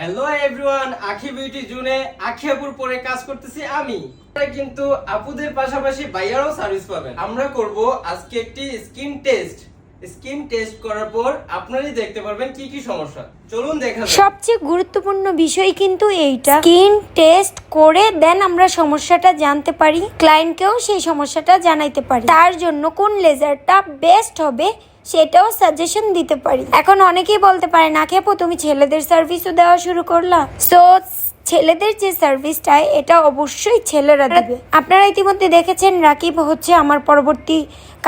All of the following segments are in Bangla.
হ্যালো এভরিওয়ান আখি বিউটি জুনে আখি আপুর পরে কাজ করতেছি আমি। কিন্তু আপুদের পাশাপাশি ভাইয়ারও সার্ভিস পাবেন। আমরা করব আজকে একটি স্কিন টেস্ট স্কিন টেস্ট করার পর আপনারাই দেখতে পারবেন কি কি সমস্যা। চলুন দেখা সবচেয়ে গুরুত্বপূর্ণ বিষয় কিন্তু এইটা। স্কিন টেস্ট করে দেন আমরা সমস্যাটা জানতে পারি। ক্লায়েন্টকেও সেই সমস্যাটা জানাইতে পারি। তার জন্য কোন লেজারটা বেস্ট হবে সেটাও সাজেশন দিতে পারি। এখন অনেকেই বলতে পারে না খেপো তুমি ছেলেদের সার্ভিসও দেওয়া শুরু করলা? সো ছেলেদের যে সার্ভিসটা এটা অবশ্যই ছেলেরা দেবে। আপনারা ইতিমধ্যে দেখেছেন রাকিব হচ্ছে আমার পরবর্তী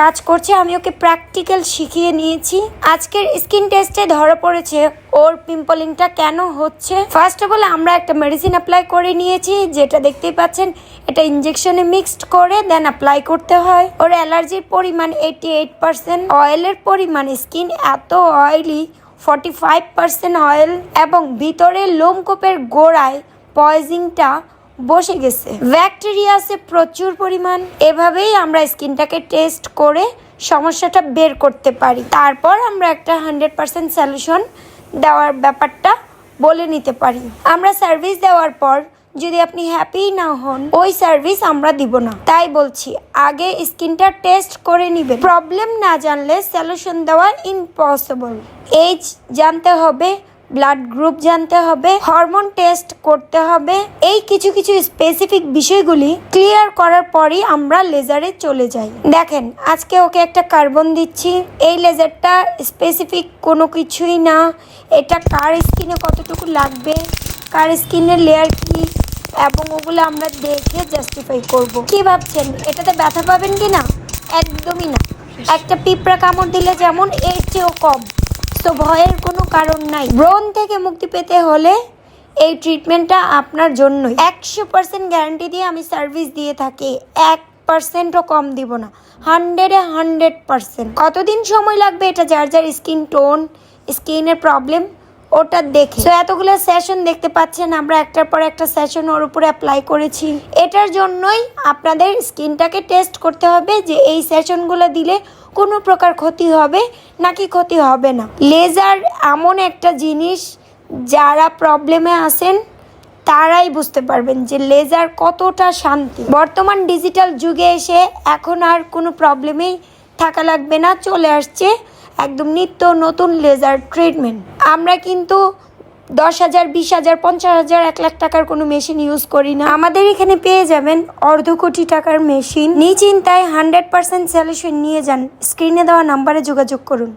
কাজ করছে। আমি ওকে প্র্যাকটিক্যাল শিখিয়ে নিয়েছি। আজকের স্কিন টেস্টে ধরা পড়েছে ওর পিম্পলিংটা কেন হচ্ছে? ফার্স্ট অফ অল আমরা একটা মেডিসিন অ্যাপ্লাই করে নিয়েছি যেটা দেখতেই পাচ্ছেন এটা ইঞ্জেকশনে মিক্সড করে দেন অ্যাপ্লাই করতে হয়। ওর অ্যালার্জির পরিমাণ এইটি এইট পার্সেন্ট অয়েলের পরিমাণ স্কিন এত oily forty five percent oil এবং ভিতরে লোমকূপের গোড়ায় পয়জিংটা বসে গেছে। ব্যাকটেরিয়াসে প্রচুর পরিমাণ। এভাবেই আমরা স্কিনটাকে টেস্ট করে সমস্যাটা বের করতে পারি। তারপর আমরা একটা হান্ড্রেড পার্সেন্ট সলিউশন দেওয়ার ব্যাপারটা বলে নিতে পারি। আমরা সার্ভিস দেওয়ার পর যদি আপনি হ্যাপি না হন, ওই সার্ভিস আমরা দিব না। তাই বলছি, আগে স্কিনটা টেস্ট করে নিবেন। প্রবলেম না জানলে সলিউশন দেওয়া ইম্পসিবল এজ জানতে হবে ব্লাড গ্রুপ জানতে হবে হরমোন টেস্ট করতে হবে। এই কিছু কিছু স্পেসিফিক বিষয়গুলি ক্লিয়ার করার পরই আমরা লেজারে চলে যাই। দেখেন, আজকে ওকে একটা কার্বন দিচ্ছি। এই লেজারটা স্পেসিফিক কোনো কিছুই না। এটা কার স্কিনে কতটুকু লাগবে? কার স্কিনের লেয়ার কি? এবং ওগুলো আমরা দেখে জাস্টিফাই করব। কি ভাবছেন? এটাতে ব্যথা পাবেন কি না? একদমই না। একটা পিঁপড়া কামড় দিলে যেমন এর চেয়েও কম। তো ভয়ের কোনো কারণ নাই। ব্রণ থেকে মুক্তি পেতে হলে এই ট্রিটমেন্টটা আপনার জন্যই। একশো পার্সেন্ট গ্যারান্টি দিয়ে আমি সার্ভিস দিয়ে থাকি। এক পার্সেন্টও কম দিব না। হান্ড্রেডে হান্ড্রেড পার্সেন্ট কতদিন সময় লাগবে এটা? যার যার স্কিন টোন স্কিনের প্রবলেম ওটা দেখে। তো এতগুলো সেশন দেখতে পাচ্ছেন, আমরা একটার পর একটা সেশন ওর উপরে অ্যাপ্লাই করেছি। এটার জন্যই আপনাদের স্কিনটাকে টেস্ট করতে হবে যে এই সেশনগুলো দিলে কোনো প্রকার ক্ষতি হবে নাকি ক্ষতি হবে না। লেজার এমন একটা জিনিস, যারা প্রবলেমে আসেন তারাই বুঝতে পারবেন যে লেজার কতটা শান্তি। বর্তমান ডিজিটাল যুগে এসে এখন আর কোনো প্রবলেমেই থাকা লাগবে না, চলে আসছে একদম নিত্য নতুন লেজার ট্রিটমেন্ট আমরা কিন্তু দশ হাজার, বিশ হাজার, পঞ্চাশ হাজার, এক লাখ টাকার কোনো মেশিন ইউজ করি না। আমাদের এখানে পেয়ে যাবেন অর্ধ কোটি টাকার মেশিন নিচিন্তায় হান্ড্রেড পার্সেন্ট সলিউশন নিয়ে যান। স্ক্রিনে দেওয়া নাম্বারে যোগাযোগ করুন।